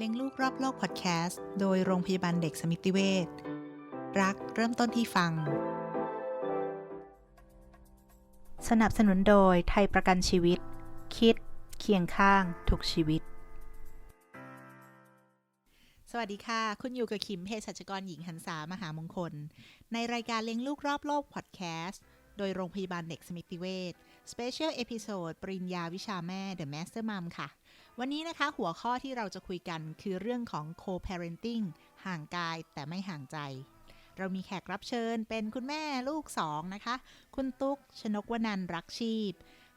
เลี้ยงลูกรอบโลกพอดแคสต์โดยโรงพยาบาลเด็กสมิติเวชรักเริ่มต้นที่ฟัง สนับสนุนโดยไทยประกันชีวิต คิด เคียงข้างทุกชีวิต สวัสดีค่ะ คุณอยู่กับคิมเภสัชกรหญิงหันษามหามงคล ในรายการเลี้ยงลูกรอบโลกพอดแคสต์โดยโรงพยาบาลเด็กสมิติเวช Special Episode ปริญญาวิชาแม่ The Master Mom ค่ะ วันนี้นะคะหัวข้อที่เราจะคุยกันคือเรื่องของ co-parenting ห่างกายแต่ไม่ห่างใจ เรามีแขกรับเชิญเป็นคุณแม่ลูกสองนะคะ คุณตุ๊ก ชนกวนันรักชีพ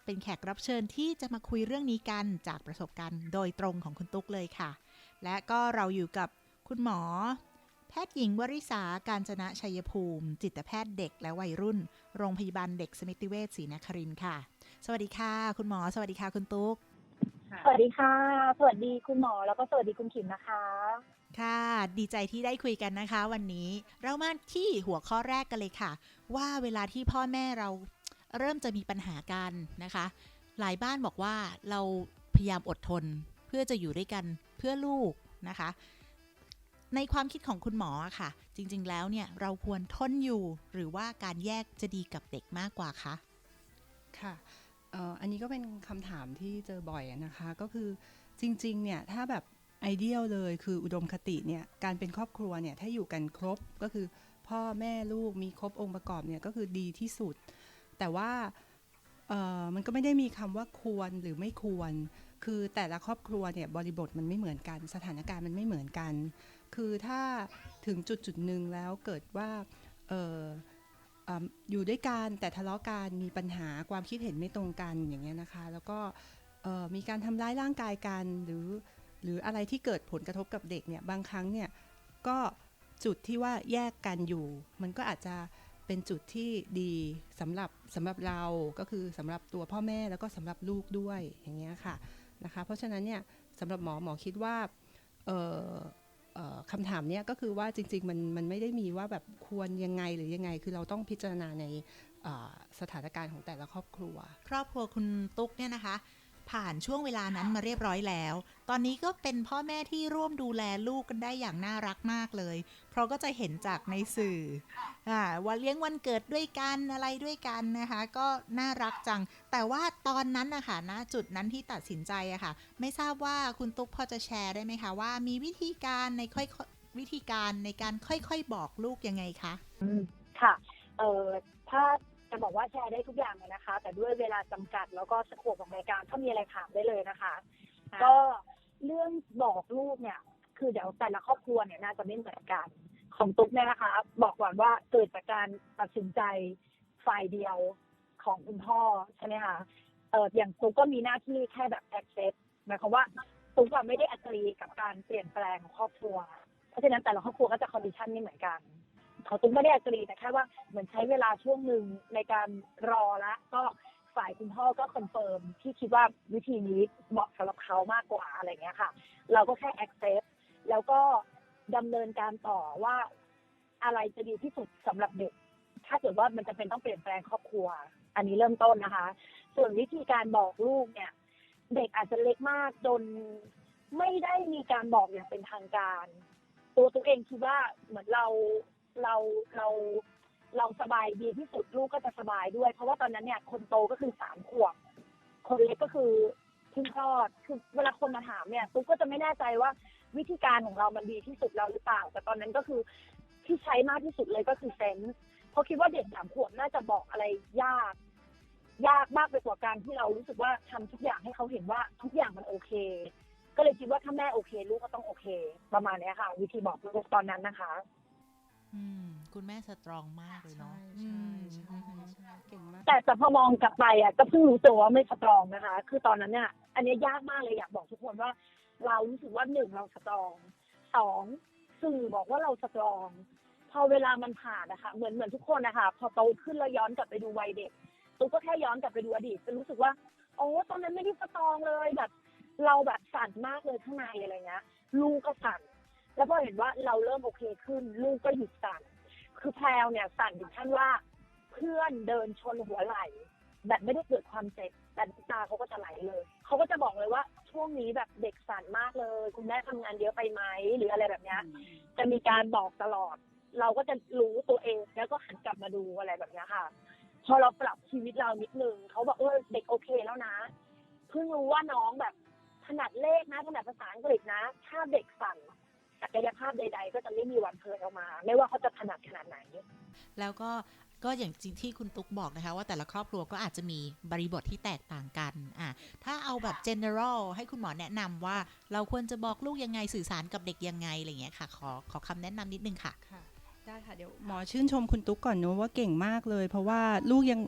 เป็นแขกรับเชิญที่จะมาคุยเรื่องนี้กันจากประสบการณ์โดยตรงของคุณตุ๊กเลยค่ะ และก็เราอยู่กับคุณหมอ แพทย์หญิงวริษาการจนะชัยภูมิ จิตแพทย์เด็กและวัยรุ่น โรงพยาบาลเด็กสมิติเวชศรีนครินทร์ค่ะ สวัสดีค่ะ คุณหมอ สวัสดีค่ะคุณตุ๊ก สวัสดีค่ะ สวัสดีคุณหมอแล้วก็สวัสดีคุณขิมนะคะ ค่ะ ดีใจที่ได้คุยกันนะคะ วันนี้เรามาที่หัวข้อแรกกันเลยค่ะ ว่าเวลาที่พ่อแม่เราเริ่มจะมีปัญหากันนะคะ หลายบ้านบอกว่าเราพยายามอดทนเพื่อจะอยู่ด้วยกันเพื่อลูกนะคะ ในความคิดของคุณหมออะค่ะ จริง ๆ แล้วเนี่ยเราควรทนอยู่หรือว่าการแยกจะดีกับเด็กมากกว่าคะค่ะเอันนี้ก็เป็นคำถามที่เจอบ่อยนะคะ ก็คือจริง ๆ เนี่ย ถ้าแบบไอเดียลเลยคืออุดมคติเนี่ย การเป็นครอบครัวเนี่ย ถ้าอยู่กันครบก็คือพ่อแม่ลูกมีครบองค์ประกอบเนี่ย ก็คือดีที่สุด แต่ว่ามันก็ไม่ได้มีคำว่าควรหรือไม่ควร คือแต่ละครอบครัวเนี่ยบริบทมันไม่เหมือนกัน สถานการณ์มันไม่เหมือนกัน คือถ้าถึงจุดจุดหนึ่งแล้วเกิดว่า อยู่ด้วยกันแต่ทะเลาะกันมีปัญหาความคิดเห็นไม่ตรงกันอย่างเงี้ยนะคะ แล้วก็มีการทำร้ายร่างกายกันหรือ หรืออะไรที่เกิดผลกระทบกับเด็กเนี่ยบางครั้งเนี่ยก็จุดที่ว่าแยกกันอยู่ มันก็อาจจะเป็นจุดที่ดีสำหรับสำหรับเราก็คือสำหรับตัวพ่อแม่แล้วก็สำหรับลูกด้วยอย่างเงี้ยค่ะนะคะ เพราะฉะนั้นเนี่ยสำหรับหมอหมอคิดว่า คำถามเนี้ยก็คือว่าจริง ๆ มันมันไม่ได้มีว่าแบบควรยังไงหรือยังไง คือเราต้องพิจารณาในสถานการณ์ของแต่ละครอบครัว ครอบครัวคุณตุ๊กเนี่ยนะคะ ผ่านช่วงเวลานั้นมาเรียบร้อยแล้ว ตอนนี้ก็เป็นพ่อแม่ที่ร่วมดูแลลูกกันได้อย่างน่ารักมากเลย เพราะก็จะเห็นจากในสื่ออ่ว่าเลี้ยงวันเกิดด้วยกันอะไรด้วยกันนะคะ ก็น่ารักจัง แต่ว่าตอนนั้นนะคะณจุดนั้นที่ตัดสินใจอะค่ะ ไม่ทราบว่าคุณตุ๊กพอจะแชร์ได้ไหมคะว่ามีวิธีการในค่อยวิธีการในการค่อยๆบอกลูกยังไงคะค่ะเอ่อถ้า จะบอกว่าแชร์ได้ทุกอย่างเลยนะคะ แต่ด้วยเวลาจำกัดแล้วก็สโคปของรายการถ้ามีอะไรถามได้เลยนะคะค่ะก็เรื่องบอกลูกเนี่ย คือเดี๋ยวแต่ละครอบครัวเนี่ยน่าจะไม่เหมือนกัน ของตุ๊กเนี่ยนะคะ บอกก่อนว่าเกิดจากการตัดสินใจฝ่ายเดียวของคุณพ่อใช่ไหมคะเอออย่างตุ๊กก็มีหน้าที่แค่แบบ accept หมายความว่าตุ๊กอะไม่ได้อักรีกับการเปลี่ยนแปลงของครอบครัว เพราะฉะนั้นแต่ละครอบครัวก็จะคอนดิชันไม่เหมือนกัน เขาตุ้มไม่ได้อักรีแต่แค่ว่าเหมือนใช้เวลาช่วงหนึ่งในการรอละก็ฝ่ายคุณพ่อก็คอนเฟิร์มที่คิดว่าวิธีนี้เหมาะสำหรับเขามากกว่าอะไรเงี้ยค่ะ เราก็แค่ accept แล้วก็ดำเนินการต่อว่าอะไรจะดีที่สุดสำหรับเด็ก ถ้าเกิดว่ามันจะเป็นต้องเปลี่ยนแปลงครอบครัว อันนี้เริ่มต้นนะคะ ส่วนวิธีการบอกลูกเนี่ย เด็กอาจจะเล็กมากจนไม่ได้มีการบอกอย่างเป็นทางการ ตัวตัวเองคิดว่าเหมือนเรา เราเราเราสบายดีที่สุดลูกก็จะสบายด้วย เพราะว่าตอนนั้นเนี่ย คนโตก็คือสามขวบคนเล็กก็คือเพิ่งคลอดคือเวลาคนมาถามเนี่ยตุ๊กก็จะไม่แน่ใจว่าวิธีการของเรามันดีที่สุดแล้วหรือเปล่า แต่ตอนนั้นก็คือที่ใช้มากที่สุดเลยก็คือเซนส์เพราะคิดว่าเด็กสามขวบน่าจะบอกอะไรยาก ยากมากไปกว่าการที่เรารู้สึกว่าทำทุกอย่างให้เขาเห็นว่าทุกอย่างมันโอเค ก็เลยคิดว่าถ้าแม่โอเค ลูกก็ต้องโอเค ประมาณนี้ค่ะ วิธีบอกลูกตอนนั้นนะคะ คุณแม่สตรองมากเลยเนาะใช่อืมใช่ใช่เก่งมาก แต่แต่พอมองกลับไปอะก็เพิ่งรู้ตัวว่าไม่สตรองนะคะ คือตอนนั้นเนี่ยอันเนี้ยยากมากเลยอยากบอกทุกคนว่า เรารู้สึกว่าหนึ่งเราสตรองสองสื่อบอกว่าเราสตรอง พอเวลามันผ่านนะคะเหมือนเหมือนทุกคนนะคะพอโตขึ้นแล้วย้อนกลับไปดูวัยเด็กตุ๊กก็แค่ย้อนกลับไปดูอดีตจะรู้สึกว่าโอ้ตอนนั้นไม่ได้สตรองเลยแบบ เราแบบสั่นมากเลยข้างในอะไรเงี้ยลูกก็สั่น แล้วพอเห็นว่าเราเริ่มโอเคขึ้น ลูกก็หยุดสั่น คือแพลวเนี่ยสั่นถึงขั้นว่า เพื่อนเดินชนหัวไหล่แบบไม่ได้เกิดความเจ็บแต่ตาเขาก็จะไหลเลย เขาก็จะบอกเลยว่า ช่วงนี้แบบเด็กสั่นมากเลย คุณแม่ทำงานเยอะไปไหมหรืออะไรแบบนี้จะมีการบอกตลอด เราก็จะรู้ตัวเองแล้วก็หันกลับมาดูอะไรแบบนี้ค่ะ พอเราปรับชีวิตเรานิดนึงเขาบอกเออเด็กโอเคแล้วนะเพิ่งรู้ว่าน้องแบบถนัดเลขนะถนัดภาษาอังกฤษนะ ถ้าเด็กสั่น ศักยภาพใด ๆ ก็จะไม่มีวันเผยออกมา ไม่ว่าเขาจะถนัดขนาดไหน แล้วก็ก็อย่างจริงที่คุณตุ๊กบอกนะคะ ว่าแต่ละครอบครัวก็อาจจะมีบริบทที่แตกต่างกันอะถ้าเอาแบบ general ให้คุณหมอแนะนำว่าเราควรจะบอกลูกยังไงสื่อสารกับเด็กยังไงอะไรเงี้ยค่ะ ขอขอคำแนะนำนิดนึงค่ะค่ะได้ค่ะเดี๋ยวหมอชื่นชมคุณตุ๊กก่อนเนอะว่าเก่งมากเลย เพราะว่าลูกยัง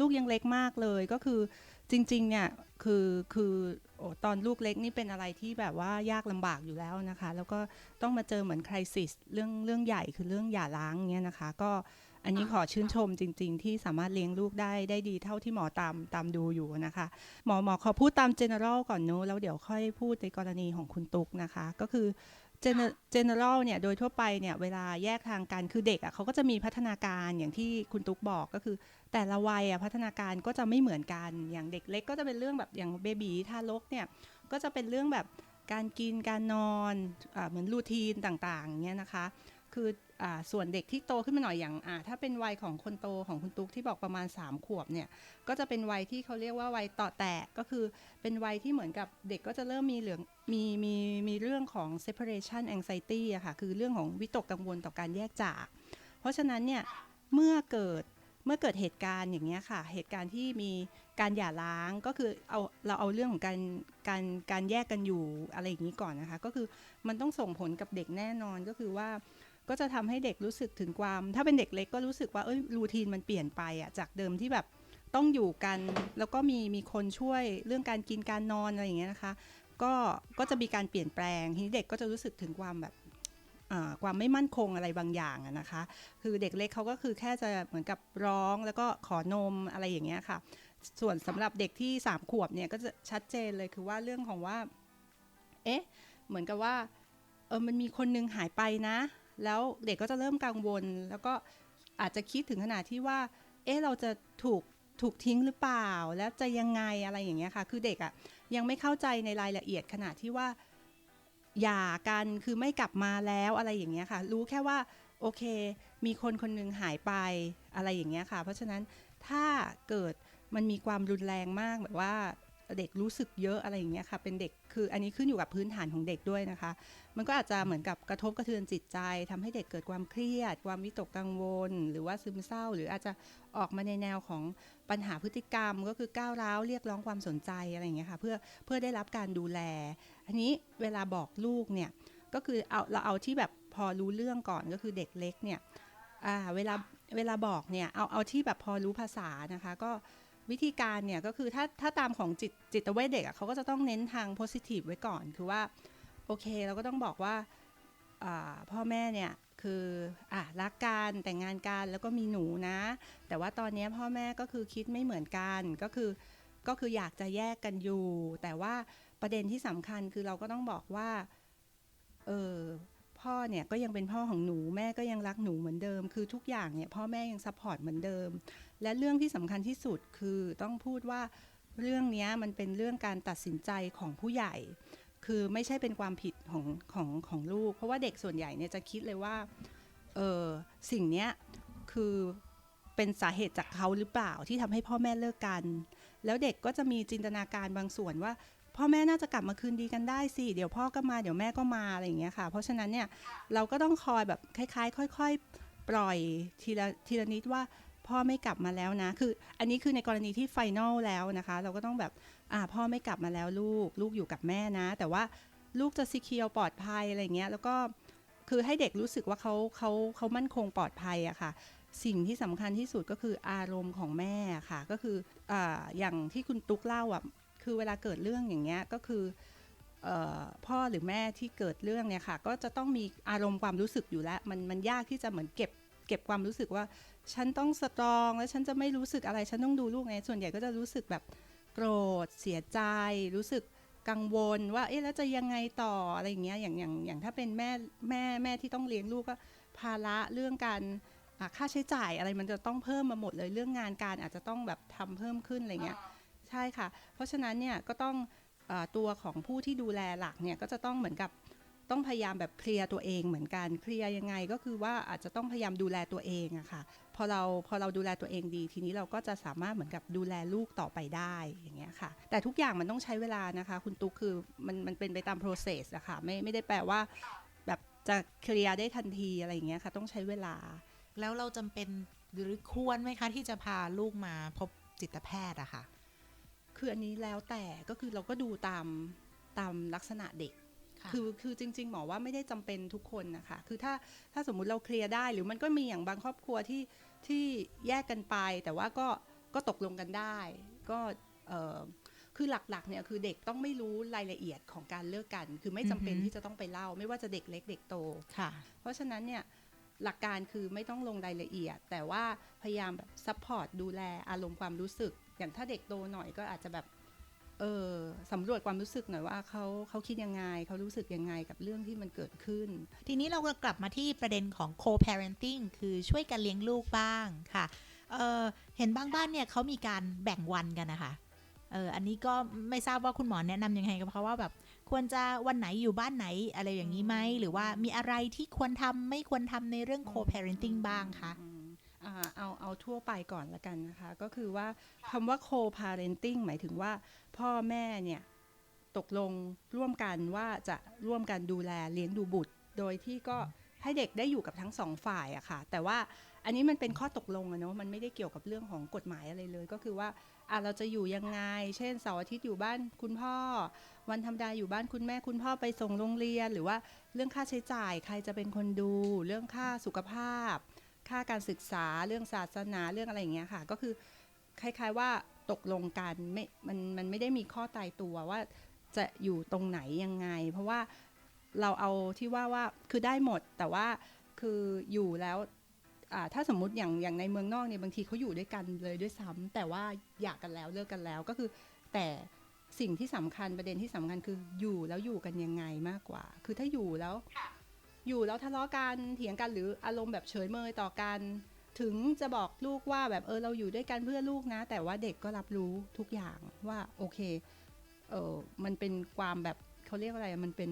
ลูกยังเล็กมากเลยก็คือ จริงๆเนี่ยคือคือโอ้ตอนลูกเล็กนี่เป็นอะไรที่แบบว่ายากลำบากอยู่แล้วนะคะ แล้วก็ต้องมาเจอเหมือนคริสิสเรื่องเรื่องใหญ่คือเรื่องหย่าร้างเงี้ยนะคะ ก็อันนี้ขอชื่นชมจริง ๆ ที่สามารถเลี้ยงลูกได้ได้ดีเท่าที่หมอตามตามดูอยู่นะคะ หมอหมอขอพูดตาม general ก่อนเนอะแล้วเดี๋ยวค่อยพูดในกรณีของคุณตุ๊กนะคะ ก็คือ เจเนอเรลเนี่ยโดยทั่วไปเนี่ยเวลาแยกทางกันคือเด็กอะ่ะเขาก็จะมีพัฒนาการอย่างที่คุณตุ๊กบอกก็คือ แต่ละวัยอะพัฒนาการก็จะไม่เหมือนกันอย่างเด็กเล็กก็จะเป็นเรื่องแบบอย่างเบบีทารกเนี่ยก็จะเป็นเรื่องแบบการกินการนอนอาเหมือนรูทีนต่างๆเนี่ยนะคะ คืออส่วนเด็กที่โตขึ้นมาหน่อยอย่างถ้าเป็นวัยของคนโตของคุณตุ๊กที่บอกประมาณ 3 ขวบเนี่ย ก็จะเป็นวัยที่เขาเรียกว่าวัยต่อแตะก็คือเป็นวัยที่เหมือนกับเด็กก็จะเริ่มมีเหลืองมีมีมีเรื่องของ separation anxiety อะค่ะ คือเรื่องของวิตกกังวลต่อการแยกจาก เพราะฉะนั้นเนี่ยเมื่อเกิดเมื่อเกิดเหตุการณ์อย่างเงี้ยค่ะ เหตุการณ์ที่มีการหย่าร้างก็คือเอาเราเอาเรื่องของการการการแยกกันอยู่อะไรอย่างนี้ก่อนนะคะ ก็คือมันต้องส่งผลกับเด็กแน่นอนก็คือว่า ก็จะทำให้เด็กรู้สึกถึงความ ถ้าเป็นเด็กเล็กก็รู้สึกว่าเอ้ยรูทีนมันเปลี่ยนไปอะจากเดิมที่แบบต้องอยู่กัน แล้วก็มีมีคนช่วยเรื่องการกินการนอนอะไรอย่างเงี้ยนะคะ ก็ก็จะมีการเปลี่ยนแปลงทีนี้เด็กก็จะรู้สึกถึงความแบบความไม่มั่นคงอะไรบางอย่างนะคะ คือเด็กเล็กเขาก็คือแค่จะเหมือนกับร้องแล้วก็ขอนมอะไรอย่างเงี้ยค่ะ ส่วนสำหรับเด็กที่สามขวบเนี่ยก็จะชัดเจนเลยคือว่าเรื่องของว่า เอ๊ะ เหมือนกับว่า เออ มันมีคนนึงหายไปนะ แล้วเด็กก็จะเริ่มกังวล แล้วก็อาจจะคิดถึงขนาดที่ว่า เอ๊ะเราจะถูกถูกทิ้งหรือเปล่า แล้วจะยังไงอะไรอย่างเงี้ยค่ะ คือเด็กอะ่ะยังไม่เข้าใจในรายละเอียดขนาดที่ว่าหย่ากันคือไม่กลับมาแล้วอะไรอย่างเงี้ยค่ะ รู้แค่ว่าโอเค มีคนคนหนึงหายไปอะไรอย่างเงี้ยค่ะ เพราะฉะนั้นถ้าเกิดมันมีความรุนแรงมากแบบว่า เด็กรู้สึกเยอะอะไรอย่างเงี้ยค่ะ เป็นเด็กคืออันนี้ขึ้นอยู่กับพื้นฐานของเด็กด้วยนะคะ มันก็อาจจะเหมือนกับกระทบกระเทือนจิตใจทำให้เด็กเกิดความเครียด ความวิตกกังวล หรือว่าซึมเศร้า หรืออาจจะออกมาในแนวของปัญหาพฤติกรรม ก็คือก้าวร้าวเรียกร้องความสนใจอะไรอย่างเงี้ยค่ะเพื่อเพื่อได้รับการดูแล อันนี้เวลาบอกลูกเนี่ยก็คือเอาเราเอาที่แบบพอรู้เรื่องก่อนก็คือเด็กเล็กเนี่ยเวลาเวลาบอกเนี่ยเอาเอาที่แบบพอรู้ภาษานะคะก็ วิธีการเนี่ยก็คือถ้าถ้าตามของจิตจิตเวชเด็กอะเขาก็จะต้องเน้นทาง positive ไว้ก่อน คือว่าโอเคเราก็ต้องบอกว่าอ่าพ่อแม่เนี่ยคืออะรักกันแต่งงานกันแล้วก็มีหนูนะ แต่ว่าตอนนี้พ่อแม่ก็คือคิดไม่เหมือนกันก็คือก็คืออยากจะแยกกันอยู่ แต่ว่าประเด็นที่สำคัญคือเราก็ต้องบอกว่าเออพ่อเนี่ยก็ยังเป็นพ่อของหนูแม่ก็ยังรักหนูเหมือนเดิม คือทุกอย่างเนี่ยพ่อแม่ยังซัพพอร์ตเหมือนเดิม และเรื่องที่สำคัญที่สุดคือต้องพูดว่าเรื่องนี้มันเป็นเรื่องการตัดสินใจของผู้ใหญ่ คือไม่ใช่เป็นความผิดของของของลูก เพราะว่าเด็กส่วนใหญ่เนี่ยจะคิดเลยว่าเออสิ่งนี้คือเป็นสาเหตุจากเขาหรือเปล่าที่ทำให้พ่อแม่เลิกกัน แล้วเด็กก็จะมีจินตนาการบางส่วนว่า พ่อแม่น่าจะกลับมาคืนดีกันได้สิ เดี๋ยวพ่อก็มาเดี๋ยวแม่ก็มาอะไรอย่างเงี้ยค่ะ เพราะฉะนั้นเนี่ยเราก็ต้องคอยแบบคล้าย ๆ ค่อย ๆ ปล่อยทีละทีละนิดว่า พ่อไม่กลับมาแล้วนะ คือ อันนี้คือในกรณีที่ไฟแนลแล้วนะคะ เราก็ต้องแบบอ่าพ่อไม่กลับมาแล้วลูก ลูกอยู่กับแม่นะ แต่ว่าลูกจะซีเคียวปลอดภัยอะไรเงี้ย แล้วก็คือให้เด็กรู้สึกว่าเขาเขาเขามั่นคงปลอดภัยอะค่ะ สิ่งที่สำคัญที่สุดก็คืออารมณ์ของแม่ค่ะ ก็คืออ่าอย่างที่คุณตุ๊กเล่าอะคือเวลาเกิดเรื่องอย่างเงี้ยก็คือพ่อหรือแม่ที่เกิดเรื่องเนี่ยค่ะ ก็จะต้องมีอารมณ์ความรู้สึกอยู่แล้ว มันมันยากที่จะเหมือนเก็บ เก็บความรู้สึกว่า ฉันต้องสตรองแล้วฉันจะไม่รู้สึกอะไรฉันต้องดูลูกไงส่วนใหญ่ก็จะรู้สึกแบบโกรธ เสียใจ รู้สึกกังวลว่าเอ๊ะแล้วจะยังไงต่ออะไรอย่างเงี้ยอย่างอย่างอย่างถ้าเป็นแม่แม่แม่ที่ต้องเลี้ยงลูกก็ภาระเรื่องการอะค่าใช้จ่ายอะไรมันจะต้องเพิ่มมาหมดเลยเรื่องงานการอาจจะต้องแบบทำเพิ่มขึ้นอะไรเงี้ยใช่ค่ะ เพราะฉะนั้นเนี่ยก็ต้องอาตัวของผู้ที่ดูแลหลักเนี่ยก็จะต้องเหมือนกับ ต้องพยายามแบบเคลียร์ตัวเองเหมือนกันเคลียร์ยังไงก็คือว่าอาจจะต้องพยายามดูแลตัวเองอะค่ะพอเราพอเราดูแลตัวเองดี ทีนี้เราก็จะสามารถเหมือนกับดูแลลูกต่อไปได้อย่างเงี้ยค่ะ แต่ทุกอย่างมันต้องใช้เวลานะคะ คุณตุ๊กคือมันมันเป็นไปตาม process อะค่ะไม่ไม่ได้แปลว่า แบบจะเคลียร์ได้ทันทีอะไรอย่างเงี้ยค่ะ ต้องใช้เวลา แล้วเราจำเป็นหรือควรไหมคะ ที่จะพาลูกมาพบจิตแพทย์อะค่ะ คืออันนี้แล้วแต่ก็คือเราก็ดูตามตามลักษณะเด็ก ค่ะคือคือจริง ๆ หมอว่าไม่ได้จำเป็นทุกคนนะคะคือถ้าถ้าสมมุติเราเคลียร์ได้หรือมันก็มีอย่างบางครอบครัวที่ที่แยกกันไป แต่ว่าก็ก็ตกลงกันได้ ก็เออคือหลักๆเนี่ยคือเด็กต้องไม่รู้รายละเอียดของการเลิกกัน คือไม่จำเป็นอือฮึที่จะต้องไปเล่า ไม่ว่าจะเด็กเล็กเด็กโตค่ะ เพราะฉะนั้นเนี่ยหลักการคือไม่ต้องลงรายละเอียด แต่ว่าพยายามแบบซัพพอร์ตดูแลอารมณ์ความรู้สึก อย่างถ้าเด็กโตหน่อยก็อาจจะแบบ เออสำรวจความรู้สึกหน่อยว่าเขาเขาคิดยังไงเขารู้สึกยังไงกับเรื่องที่มันเกิดขึ้น ทีนี้เราก็กลับมาที่ประเด็นของ co-parenting คือช่วยกันเลี้ยงลูกบ้างค่ะเออเห็นบางบ้านเนี่ยเขามีการแบ่งวันกันนะคะเอออันนี้ก็ไม่ทราบว่าคุณหมอแนะนำยังไงก็เพราะว่าแบบควรจะวันไหนอยู่บ้านไหนอะไรอย่างนี้ไหมหรือว่ามีอะไรที่ควรทำไม่ควรทำในเรื่อง co-parenting บ้างคะ เอาเอาทั่วไปก่อนละกันนะคะ ก็คือว่าคำว่า co-parenting หมายถึงว่าพ่อแม่เนี่ย ตกลงร่วมกันว่าจะร่วมกันดูแลเลี้ยงดูบุตร โดยที่ก็ให้เด็กได้อยู่กับทั้งสองฝ่ายอะค่ะ แต่ว่าอันนี้มันเป็นข้อตกลงอะเนาะมันไม่ได้เกี่ยวกับเรื่องของกฎหมายอะไรเลย ก็คือว่าอะเราจะอยู่ยังไง เช่นเสาร์อาทิตย์อยู่บ้านคุณพ่อ วันธรรมดาอยู่บ้านคุณแม่คุณพ่อไปส่งโรงเรียน หรือว่าเรื่องค่าใช้จ่ายใครจะเป็นคนดู เรื่องค่าสุขภาพ ค่าการศึกษาเรื่องศาสนาเรื่องอะไรอย่างเงี้ยค่ะ ก็คือคล้ายๆว่าตกลงกันไม่มันมันไม่ได้มีข้อตายตัวว่าจะอยู่ตรงไหนยังไง เพราะว่าเราเอาที่ว่าว่าคือได้หมดแต่ว่าคืออยู่แล้วอ่าถ้าสมมติอย่างอย่างในเมืองนอกเนี่ยบางทีเขาอยู่ด้วยกันเลยด้วยซ้ำแต่ว่าอยากกันแล้วเลิกกันแล้วก็คือ แต่สิ่งที่สำคัญประเด็นที่สำคัญคืออยู่แล้วอยู่กันยังไงมากกว่า คือถ้าอยู่แล้ว อยู่แล้วทะเลาะกันเถียงกันหรืออารมณ์แบบเฉยเมยต่อกัน ถึงจะบอกลูกว่าแบบเออเราอยู่ด้วยกันเพื่อลูกนะ แต่ว่าเด็กก็รับรู้ทุกอย่างว่าโอเคเออมันเป็นความแบบเขาเรียกอะไรมันเป็น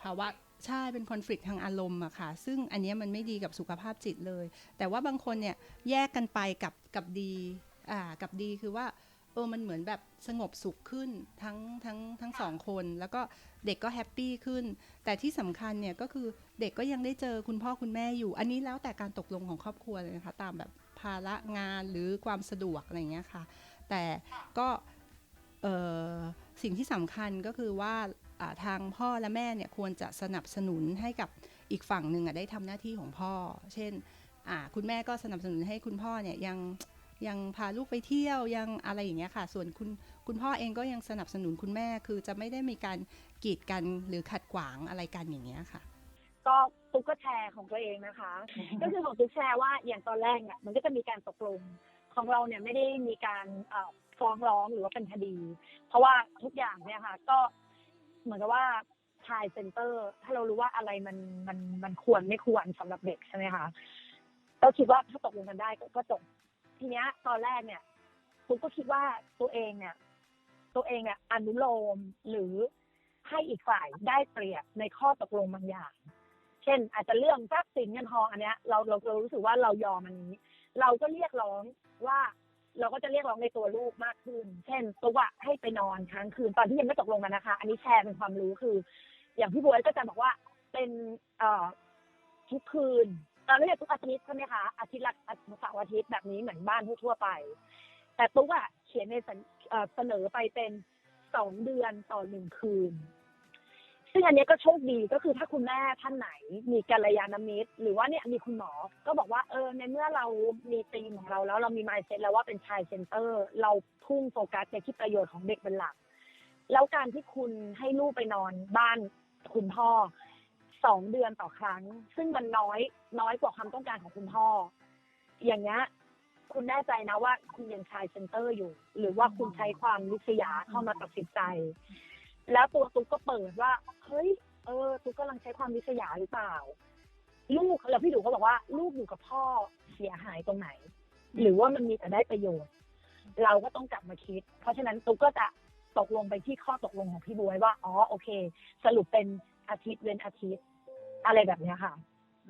ภาวะใช่เป็นคอน FLICT ทางอารมณ์อะค่ะ ซึ่งอันนี้มันไม่ดีกับสุขภาพจิตเลย แต่ว่าบางคนเนี่ยแยกกันไปกับกับดีอ่ากับดีคือว่า เออมันเหมือนแบบสงบสุขขึ้นทั้งทั้งทั้งสองคน แล้วก็เด็กก็แฮปปี้ขึ้น แต่ที่สำคัญเนี่ยก็คือเด็กก็ยังได้เจอคุณพ่อคุณแม่อยู่ อันนี้แล้วแต่การตกลงของครอบครัวเลยนะคะตามแบบภาระงานหรือความสะดวกอะไรเงี้ยค่ะ แต่ก็เออสิ่งที่สำคัญก็คือว่าทางพ่อและแม่เนี่ยควรจะสนับสนุนให้กับอีกฝั่งหนึ่งอะได้ทำหน้าที่ของพ่อ เช่นอ่าคุณแม่ก็สนับสนุนให้คุณพ่อเนี่ยยัง ยังพาลูกไปเที่ยวยังอะไรอย่างเงี้ยค่ะ ส่วนคุณคุณพ่อเองก็ยังสนับสนุนคุณแม่คือจะไม่ได้มีการกีดกันหรือขัดขวางอะไรกันอย่างเงี้ยค่ะ ก็ตุ๊กก็แชร์ของตัวเองนะคะ ก็คือของตุ๊กแชร์ว่าอย่างตอนแรกเนี่ยมันก็จะมีการตกลงของเราเนี่ยไม่ได้มีการฟ้องร้องหรือว่าเป็นคดี เพราะว่าทุกอย่างเนี่ยค่ะ ก็เหมือนกับว่าชายเซ็นเตอร์ ถ้าเรารู้ว่าอะไรมันมันมันควรไม่ควรสำหรับเด็กใช่ไหมคะก็คิดว่าถ้าตกลงกันได้ก็ก็จบ ทีเนี้ยตอนแรกเนี่ยตุ๊กก็คิดว่าตัวเองเนี่ย ตัวเองเนี่ยอนุโลมหรือให้อีกฝ่ายได้เปรียบในข้อตกลงบางอย่าง เช่น อาจจะเรื่องทรัพย์สินเงินทองอันเนี้ยเราเราเรารู้สึกว่าเรายอมอันนี้ เราก็เรียกร้องว่าเราก็จะเรียกร้องในตัวลูกมากขึ้น เช่นตัวว่าให้ไปนอนค้างคืนตอนที่ยังไม่ตกลงกันนะคะ อันนี้แชร์เป็นความรู้คือ อย่างพี่บวยก็จะบอกว่าเป็นเอ่อทุกคืน เราเรียกทุกอาทิตย์ใช่ไหมคะอาทิตย์ละเสาร์อาทิตย์แบบนี้เหมือนบ้านทั่วไป แต่ตุ๊กอะเขียนในเสนอไปเป็นสองเดือนต่อหนึ่งคืน ซึ่งอันนี้ก็โชคดีก็คือถ้าคุณแม่ท่านไหน มีกัลยาณมิตร หรือว่าเนี่ยมีคุณหมอก็บอกว่าเออในเมื่อเรามีธีมของเราแล้วเรามีมายเซ็ตแล้วว่าเป็นชายเซนเตอร์ เราพุ่งโฟกัสไปที่ประโยชน์ของเด็กเป็นหลัก แล้วการที่คุณให้ลูกไปนอนบ้านคุณพ่อ สองเดือนต่อครั้ง ซึ่งมันน้อยน้อยกว่าความต้องการของคุณพ่อ อย่างเงี้ยคุณแน่ใจนะว่าคุณยังชายเซนเตอร์อยู่ หรือว่าคุณใช้ความลิษยาเข้ามาตัดสินใจ แล้วตัวตุ๊กก็เปิดว่าเฮ้ยเออตุ๊กกำลังใช้ความลิษยาหรือเปล่า ลูกแล้วพี่ดูก็บอกว่า ลูกอยู่กับพ่อเสียหายตรงไหน หรือว่ามันมีแต่ได้ประโยชน์ เราก็ต้องกลับมาคิด เพราะฉะนั้นตุ๊กก็จะตกลงไปที่ข้อตกลงของพี่บวยว่า อ๋อ โอเค สรุปเป็นอาทิตย์เว้นอาทิตย์ อะไรแบบเนี้ยค่ะ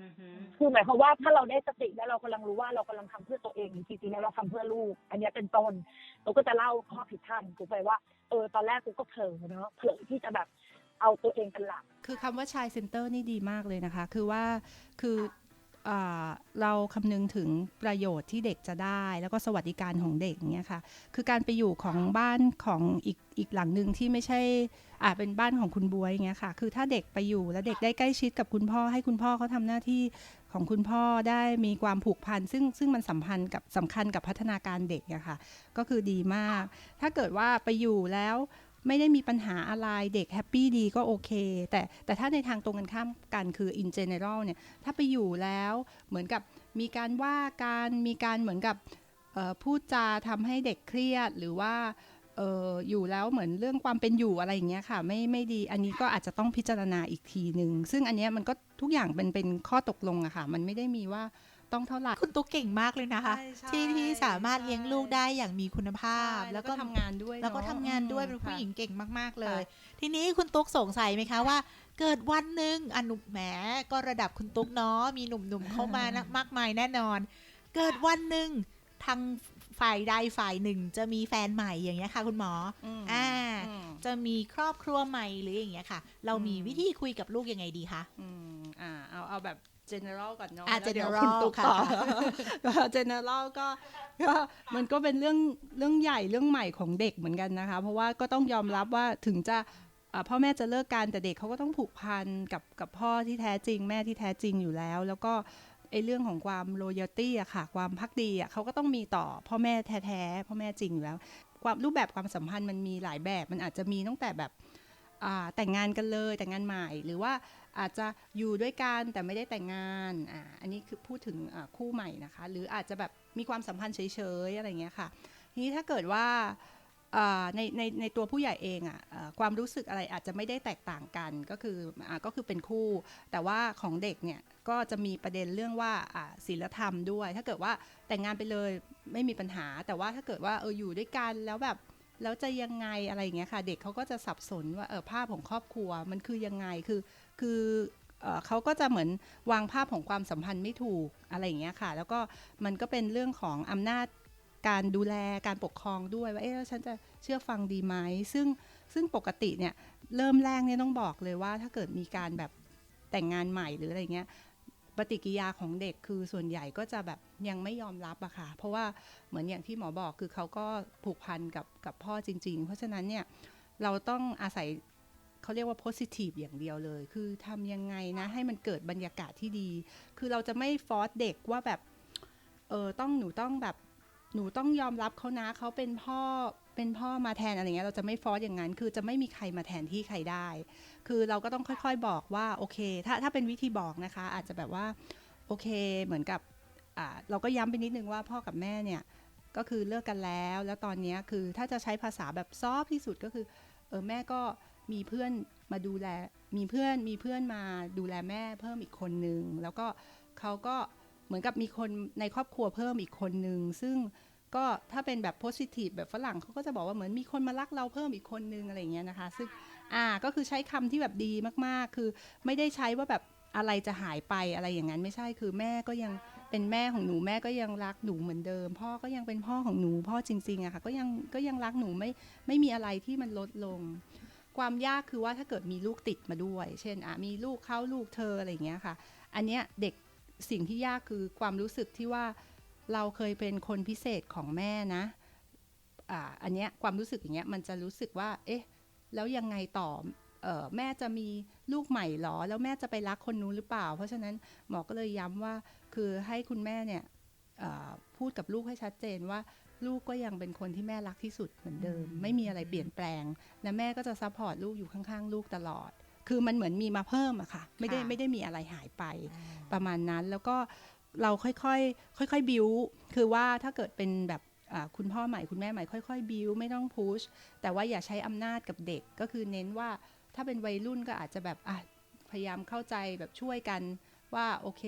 อือฮึคือหมายความว่าถ้าเราได้สติแล้วเรากำลังรู้ว่าเรากำลังทำเพื่อตัวเองหรือจริงๆแล้วเราทำเพื่อลูก อันเนี้ยเป็นต้นตุ๊กก็จะเล่าข้อผิดพลาดของตุ๊กไปว่าเออตอนแรกตุ๊กก็เผลอเนาะเผลอที่จะแบบเอาตัวเองเป็นหลัก คือคำว่าชายเซ็นเตอร์นี่ดีมากเลยนะคะ คือว่าคืออา เราคำนึงถึงประโยชน์ที่เด็กจะได้ แล้วก็สวัสดิการของเด็กเนี้ยค่ะ คือการไปอยู่ของบ้านของอีกอีกหลังหนึ่งที่ไม่ใช่อ่าเป็นบ้านของคุณบวยเงี้ยค่ะ คือถ้าเด็กไปอยู่แล้วเด็กได้ใกล้ชิดกับคุณพ่อ ให้คุณพ่อเขาทำหน้าที่ของคุณพ่อได้มีความผูกพันซึ่งซึ่งมันสัมพันธ์กับสำคัญกับพัฒนาการเด็กอะค่ะ ก็คือดีมาก ถ้าเกิดว่าไปอยู่แล้ว ไม่ได้มีปัญหาอะไรเด็กแฮปปี้ดีก็โอเค แต่แต่ถ้าในทางตรงกันข้ามกันคือ in general เนี่ยถ้าไปอยู่แล้วเหมือนกับมีการว่าการมีการเหมือนกับพูดจาทำให้เด็กเครียดหรือว่าอออยู่แล้วเหมือนเรื่องความเป็นอยู่อะไรอย่างเงี้ยค่ะไม่ไม่ดีอันนี้ก็อาจจะต้องพิจารณาอีกทีหนึ่งซึ่งอันเนี้ยมันก็ทุกอย่างเป็นเป็นข้อตกลงอะค่ะ มันไม่ได้มีว่า ต้องเท่าไหร่คุณตุ๊กเก่งมากเลยนะคะใช่ใช่ที่ที่สามารถเลี้ยงลูกได้อย่างมีคุณภาพ แล้แล้ววก็ก็ทำงานด้วย แล้วก็เอะทำงานด้วยอืมเป็นผู้ค่ะหญิงเก่งมากๆเลยค่ทีนี้คุณตุ๊กสงสัยไหมคะว่าเกิดวันหนึ่งอนุแหมก็ระดับคุณตุ๊กเนาะมีหนุ่มๆเข้ามานะมากมายแน่นอน เกิดวันหนึ่งทางฝ่ายใดฝ่ายหนึ่ง จะมีแฟนใหม่อย่างเงี้ยค่ะ คุณหมออืมอ่าอืมจะมีครอบครัวใหม่หรืออย่างเงี้ยค่ะ เรามีอืมวิธีคุยกับลูกยังไงดีคะอืมอ่า เอาเอาแบบ general ก่อนเนาะอะแล้วเดี๋ยว general คุณตุ๊กค่ะต่อก็ general ก็ก็มันก็เป็นเรื่องเรื่องใหญ่เรื่องใหม่ของเด็กเหมือนกันนะคะ เพราะว่าก็ต้องยอมรับว่าถึงจะอ่าพ่อแม่จะเลิกกันแต่เด็กเขาก็ต้องผูกพันกับกับพ่อที่แท้จริง แม่ที่แท้จริงอยู่แล้ว แล้วก็ไอ้เรื่องของความ loyalty อะค่ะ ความพักดีอะเขาก็ต้องมีต่อพ่อแม่แท้ๆพ่อแม่จริงอยู่แล้ว ความรูปแบบความสัมพันธ์มันมีหลายแบบ มันอาจจะมีตั้งแต่แบบอ่าแต่งงานกันเลยแต่งงานใหม่ หรือว่า อาจจะอยู่ด้วยกันแต่ไม่ได้แต่งงานอ่าอันนี้คือพูดถึงคู่ใหม่นะคะ หรืออาจจะแบบมีความสัมพันธ์เฉยๆอะไรเงี้ยค่ะ ทีนี้ถ้าเกิดว่าในในในตัวผู้ใหญ่เองอะ่ะความรู้สึกอะไรอาจจะไม่ได้แตกต่างกันก็คืออก็คือเป็นคู่ แต่ว่าของเด็กเนี่ยก็จะมีประเด็นเรื่องว่าศีลธรรมด้วย ถ้าเกิดว่าแต่งงานไปเลยไม่มีปัญหา แต่ว่าถ้าเกิดว่าเอออยู่ด้วยกันแล้วแบบ แล้วจะยังไงอะไรอย่างเงี้ยค่ะ เด็กเขาก็จะสับสนว่าเออภาพของครอบครัวมันคือยังไงคือคือเขาก็จะเหมือนวางภาพของความสัมพันธ์ไม่ถูกอะไรอย่างเงี้ยค่ะ แล้วก็มันก็เป็นเรื่องของอำนาจการดูแลการปกครองด้วยว่าเอ๊ะแล้วฉันจะเชื่อฟังดีไหมซึ่งซึ่งปกติเนี่ยเริ่มแรกเนี่ยต้องบอกเลยว่าถ้าเกิดมีการแบบแต่งงานใหม่หรืออะไรเงี้ย ปฏิกิยาของเด็กคือส่วนใหญ่ก็จะแบบยังไม่ยอมรับอะค่ะ เพราะว่าเหมือนอย่างที่หมอบอกคือเขาก็ผูกพันกับกับพ่อจริง ๆ เพราะฉะนั้นเนี่ยเราต้องอาศัยเขาเรียกว่า positive อย่างเดียวเลย คือทำยังไงนะ ให้มันเกิดบรรยากาศที่ดี คือเราจะไม่ฟอร์สเด็กว่าแบบ เออต้องหนูต้องแบบหนูต้องยอมรับเขานะเขาเป็นพ่อ เป็นพ่อมาแทนอะไรเงี้ยเราจะไม่ฟอสอย่างนั้น คือจะไม่มีใครมาแทนที่ใครได้ คือเราก็ต้องค่อยๆบอกว่าโอเค ถ้าถ้าเป็นวิธีบอกนะคะ อาจจะแบบว่าโอเคเหมือนกับอ่าเราก็ย้ำไปนิดนึงว่าพ่อกับแม่เนี่ยก็คือเลิกกันแล้ว แล้วตอนนี้คือถ้าจะใช้ภาษาแบบซอฟที่สุดก็คือเออแม่ก็มีเพื่อนมาดูแล มีเพื่อนมีเพื่อนมาดูแลแม่เพิ่มอีกคนนึง แล้วก็เขาก็เหมือนกับมีคนในครอบครัวเพิ่มอีกคนนึง ซึ่ง ก็ถ้าเป็นแบบโพสิทีฟแบบฝรั่งเขาก็จะบอกว่าเหมือนมีคนมารักเราเพิ่มอีกคนนึงอะไรเงี้ยนะคะ ซึ่งอ่าก็คือใช้คำที่แบบดีมากๆ คือไม่ได้ใช้ว่าแบบอะไรจะหายไปอะไรอย่างนั้นไม่ใช่คือแม่ก็ยังเป็นแม่ของหนูแม่ก็ยังรักหนูเหมือนเดิม พ่อก็ยังเป็นพ่อของหนูพ่อจริงๆอะค่ะก็ยังก็ยังรักหนูไม่ไม่มีอะไรที่มันลดลง ความยากคือว่าถ้าเกิดมีลูกติดมาด้วย เช่นอะมีลูกเขาลูกเธออะไรอย่างเงี้ยค่ะ อันเนี้ยเด็กสิ่งที่ยากคือความรู้สึกที่ว่า เราเคยเป็นคนพิเศษของแม่นะอ่าอันเนี้ยความรู้สึกอย่างเงี้ยมันจะรู้สึกว่า เอ๊ะ แล้วยังไงต่อเออแม่จะมีลูกใหม่หรอ แล้วแม่จะไปรักคนนู้นหรือเปล่า เพราะฉะนั้นหมอก็เลยย้ำว่าคือให้คุณแม่เนี่ยเอ่อพูดกับลูกให้ชัดเจนว่าลูกก็ยังเป็นคนที่แม่รักที่สุดเหมือนเดิม ไม่มีอะไรเปลี่ยนแปลง และแม่ก็จะซัพพอร์ตลูกอยู่ข้างๆ ลูกตลอด คือมันเหมือนมีมาเพิ่มอะค่ะ ไม่ได้ค่ะไม่ได้มีอะไรหายไปประมาณนั้นแล้วก็ เราค่อยๆค่อยๆบิวคือว่าถ้าเกิดเป็นแบบคุณพ่อใหม่คุณแม่ใหม่ค่อยๆบิวไม่ต้องพุชแต่ว่าอย่าใช้อำนาจกับเด็กก็คือเน้นว่าถ้าเป็นวัยรุ่นก็อาจจะแบบพยายามเข้าใจแบบช่วยกันว่าโอเค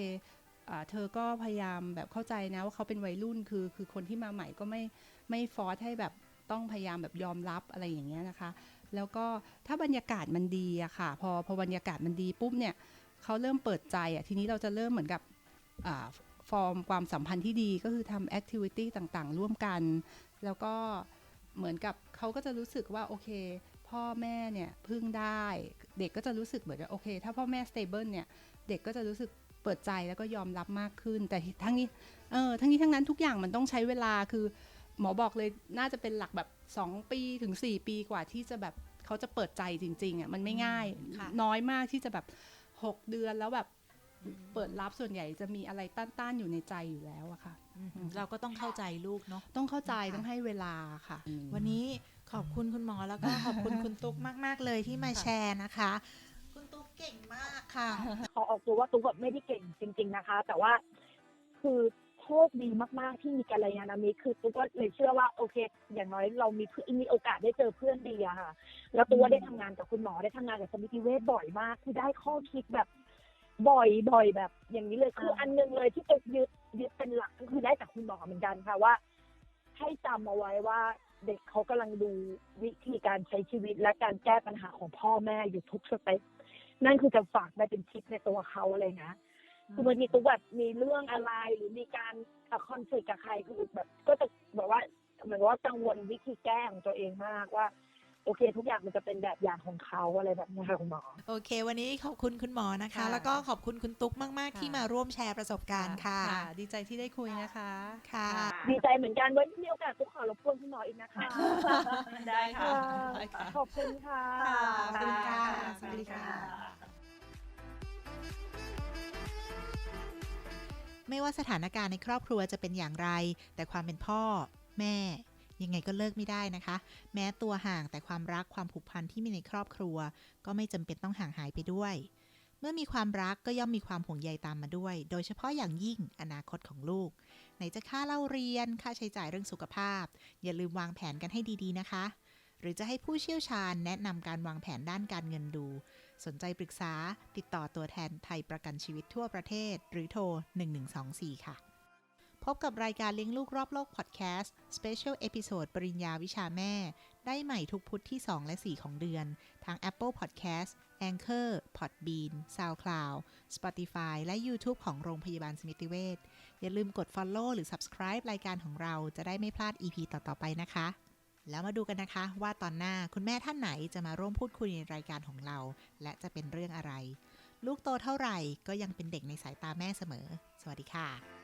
อเธอก็พยายามแบบเข้าใจนะว่าเขาเป็นวัยรุ่นคือคือคนที่มาใหม่ก็ไม่ไม่ฟอร์สให้แบบต้องพยายามแบบยอมรับอะไรอย่างเงี้ยนะคะ แล้วก็ถ้าบรรยากาศมันดีอะค่ะ พอพอบรรยากาศมันดีปุ๊บเนี่ยเขาเริ่มเปิดใจอะทีนี้เราจะเริ่มเหมือนกับ ฟอร์มความสัมพันธ์ที่ดีก็คือทำแอคทิวิตี้ต่างๆ ร่วมกัน แล้วก็เหมือนกับเขาก็จะรู้สึกว่า โอเค พ่อแม่เนี่ยพึ่งได้ เด็กก็จะรู้สึกเหมือนกับโอเค ถ้าพ่อแม่สเตเบิลเนี่ย เด็กก็จะรู้สึกเปิดใจแล้วก็ยอมรับมากขึ้น แต่ทั้งนี้เออทั้งนี้ทั้งนั้นทุกอย่างมันต้องใช้เวลาคือหมอบอกเลยน่าจะเป็นหลักแบบ 2 ปีถึง 4 ปีกว่าที่จะแบบเขาจะเปิดใจจริงๆอะมันไม่ง่ายค่ะน้อยมากที่จะแบบ 6 เดือนแล้วแบบ เปิดรับส่วนใหญ่จะมีอะไรต้านๆอยู่ในใจอยู่แล้วอะค่ะอืมเราก็ต้องเข้าใจลูกเนาะต้องเข้าใจค่ะต้องให้เวลาค่ะ วันนี้ขอบคุณคุณหมอแล้วก็ขอบคุณคุณตุ๊กมาก ๆ เลยที่มาแชร์นะคะ คุณตุ๊กเก่งมากค่ะ ขอออกตัวว่าตุ๊กแบบไม่ได้เก่งจริง ๆนะคะ แต่ว่าคือโชคดีมากๆที่มีกัลยาณมิตรคือตุ๊กก็เลยเชื่อว่าโอเค อย่างน้อยเรามีเพื่อนมีโอกาสได้เจอเพื่อนดีอะค่ะ แล้วตัวได้ทำงานกับคุณหมอได้ทำงานกับสมิติเวชบ่อยมาก คือได้ข้อคิดแบบ บ่อยบ่อยแบบ อย่างนี้เลยคืออันหนึงเลยที่ตุ๊กยึดยึดเป็นหลักก็คือได้จากคุณหมอเหมือนกันค่ะว่า ให้จำเอาไว้ว่าเด็กเขากำลังดูวิธีการใช้ชีวิตและการแก้ปัญหาของพ่อแม่อยู่ทุกสเต็ปนั่นคือจะฝากได้เป็นทิปในตัวเขาเลยนะคือบางทีตุ๊กแบบมีเรื่องอะไรหรือมีการคอนฟ lict กับใครคือแบบ ก็จะแบบว่าเหมือนว่ากังวลวิธีแก้ของตัวเองมากว่า โอเค ทุกอย่างมันจะเป็นแบบอย่างของเขาอะไรแบบนี้ค่ะคุณหมอ โอเค วันนี้ขอบคุณคุณหมอนะคะ ค่ะแล้วก็ขอบคุณคุณตุ๊กมากๆที่มาร่วมแชร์ประสบการณ์ค่ะ ดีใจที่ได้คุยนะคะ ค่ะ ดีใจเหมือนกันไว้มีโอกาสตุ๊กขอรบกวนคุณหมออีกนะคะ ได้ค่ะค่ะ ขอบคุณค่ะ ขอบคุณค่ะสวัสดีค่ะ ไม่ว่าสถานการณ์ในครอบครัวจะเป็นอย่างไร แต่ความเป็นพ่อ แม่ ยังไงก็เลิกไม่ได้นะคะ แม้ตัวห่างแต่ความรักความผูกพันที่มีในครอบครัว ก็ไม่จำเป็นต้องห่างหายไปด้วย เมื่อมีความรักก็ย่อมมีความห่วงใยตามมาด้วย โดยเฉพาะอย่างยิ่งอนาคตของลูก ไหนจะค่าเล่าเรียน ค่าใช้จ่ายเรื่องสุขภาพ อย่าลืมวางแผนกันให้ดีๆนะคะ หรือจะให้ผู้เชี่ยวชาญแนะนำการวางแผนด้านการเงินดู สนใจปรึกษา ติดต่อตัวแทนไทยประกันชีวิตทั่วประเทศ หรือโทร 1124 ค่ะ พบกับรายการเลี้ยงลูกรอบโลกพอดแคสต์ Special Episode ปริญญาวิชาแม่ ได้ใหม่ทุกพุธที่ 2 และ 4 ของเดือน ทาง Apple Podcast Anchor Podbean SoundCloud Spotify และ YouTube ของโรงพยาบาลสมิติเวชอย่าลืมกด Follow หรือ Subscribe รายการของเราจะได้ไม่พลาด EP ต่อ ๆ ไปนะคะ แล้วมาดูกันนะคะ ว่าตอนหน้าคุณแม่ท่านไหนจะมาร่วมพูดคุยในรายการของเรา และจะเป็นเรื่องอะไร ลูกโตเท่าไหร่ก็ยังเป็นเด็กในสายตาแม่เสมอ สวัสดีค่ะ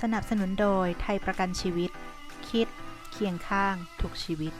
สนับสนุนโดยไทยประกันชีวิต คิด เคียงข้าง ทุกชีวิต